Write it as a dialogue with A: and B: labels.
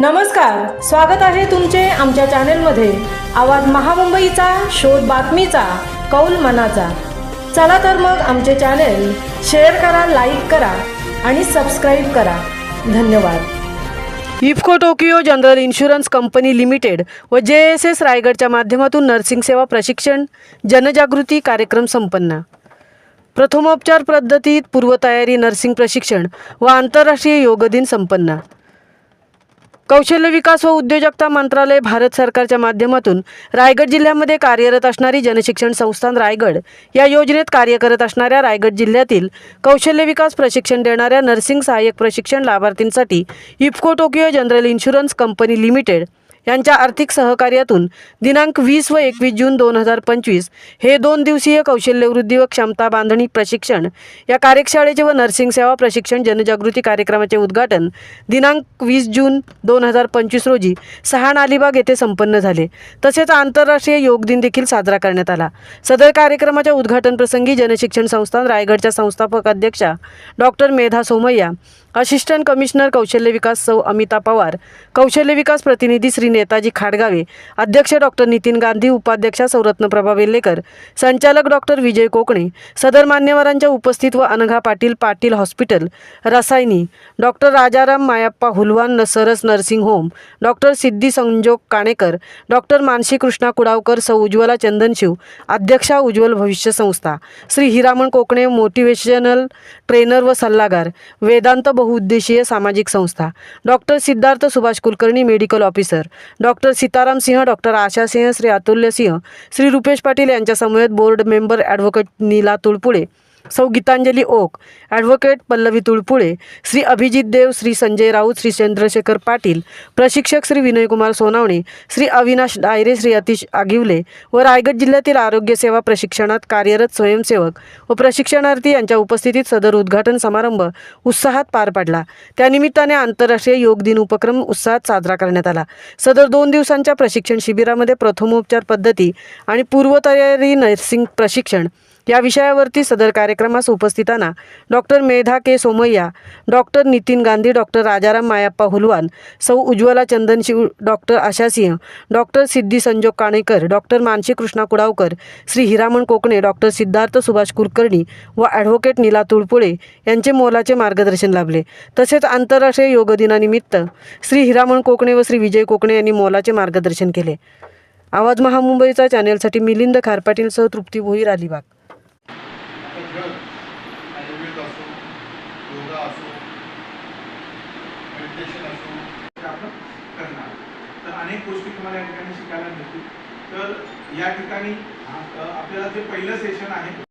A: नमस्कार स्वागत आहे तुमचे आमच्या चॅनेलमध्ये. आवाज महामुंबईचा शोध बातमीचा कौल मनाचा. चला तर मग आमचे चॅनेल शेअर करा लाईक करा आणि सबस्क्राईब करा. धन्यवाद. IFFCO Tokio general insurance company limited व जे एस एस रायगडच्या माध्यमातून नर्सिंग सेवा प्रशिक्षण जनजागृती कार्यक्रम संपन्न. प्रथमोपचार पद्धतीत पूर्वतयारी नर्सिंग प्रशिक्षण व आंतरराष्ट्रीय योग दिन संपन्न. कौशल्य विकास व उद्योजकता मंत्रालय भारत सरकारच्या माध्यमातून रायगड जिल्ह्यामध्ये कार्यरत असणारी जनशिक्षण संस्थान रायगड या योजनेत कार्य करत असणाऱ्या रायगड जिल्ह्यातील कौशल्य विकास प्रशिक्षण देणाऱ्या नर्सिंग सहाय्यक प्रशिक्षण लाभार्थींसाठी IFFCO Tokio general insurance company limited यांच्या आर्थिक सहकार्यातून दिनांक वीस व एकवीस जून दोन हजार पंचवीस हे दोन दिवसीय कौशल्यवृद्धी व क्षमता बांधणी प्रशिक्षण या कार्यशाळेचे व नर्सिंग सेवा प्रशिक्षण जनजागृती कार्यक्रमाचे उद्घाटन दिनांक वीस जून दोन हजार पंचवीस रोजी सहा अलिबाग येथे संपन्न झाले. तसेच आंतरराष्ट्रीय योग दिन देखील साजरा करण्यात आला. सदर कार्यक्रमाच्या उद्घाटन प्रसंगी जनशिक्षण संस्थान रायगडच्या संस्थापक अध्यक्षा doctor Medha Somaiya assistant commissioner कौशल्य विकास सौ अमिता पवार कौशल्य विकास प्रतिनिधी श्री नेताजी खाडगावे अध्यक्ष डॉक्टर नितीन गांधी उपाध्यक्षा सौरत्नप्रभा वेल्लेकर संचालक डॉक्टर विजय कोकणे सदर मान्यवरांच्या उपस्थित व अनघा पाटील पाटील हॉस्पिटल रसायनी डॉक्टर राजाराम मायाप्पा हुलवान न- Saras nursing home doctor Siddhi Sanjog Kanekar doctor Mansi Krishna Kudavkar सौ उज्ज्वला चंदनशिव अध्यक्षा उज्ज्वल भविष्य संस्था श्री हिरामण कोकणे मोटिवेशनल ट्रेनर व सल्लागार वेदांत बहुउद्देशीय सामाजिक संस्था. Doctor Siddharth Subhash Kulkarni medical officer. Doctor Sitaram Singh doctor Asha Singh Shri Atulya Singh Shri Rupesh Patil यांच्यासमवेत board member advocate Nila Tulpule. सौ गीतांजली ओक ॲडव्होकेट पल्लवी तुळपुळे श्री अभिजित देव श्री संजय राऊत श्री चंद्रशेखर पाटील प्रशिक्षक श्री विनयकुमार सोनावणे श्री अविनाश डायरे श्री अतिश आगिवले व रायगड जिल्ह्यातील आरोग्य सेवा प्रशिक्षणात कार्यरत स्वयंसेवक व प्रशिक्षणार्थी यांच्या उपस्थितीत सदर उद्घाटन समारंभ उत्साहात पार पडला. त्यानिमित्ताने आंतरराष्ट्रीय योग दिन उपक्रम उत्साहात साजरा करण्यात आला. सदर दोन दिवसांच्या प्रशिक्षण शिबिरामध्ये प्रथमोपचार पद्धती आणि पूर्वतयारी नर्सिंग प्रशिक्षण या विषयावरती सदर कार्यक्रमास उपस्थितांना doctor Medha K Somaiya doctor Nitin Gandhi doctor Rajaram Mayappa Hulwan सौ Ujjwala Chandanshiv doctor Asha Singh doctor Siddhi Sanjog Kanekar doctor Mansi Krishna Kudavkar Shri Hiraman Kokane doctor Siddharth Subhash Kulkarni व advocate नीला तुळपुळे यांचे मोलाचे मार्गदर्शन लाभले. तसेच आंतरराष्ट्रीय योग दिनानिमित्त श्री हिरामण कोकणे व श्री विजय कोकणे यांनी मोलाचे मार्गदर्शन केले. आवाज महामुंबईचा चॅनेलसाठी मिलिंद खारपाटीलसह तृप्ती भोईर अलिबाग
B: आता जग आयुर्वेद असो योगा असो मेडिटेशन असो
C: आपण करणार. तर अनेक गोष्टी तुम्हाला या ठिकाणी शिकायला मिळतील. तर या ठिकाणी आपल्याला जे पहिलं सेशन आहे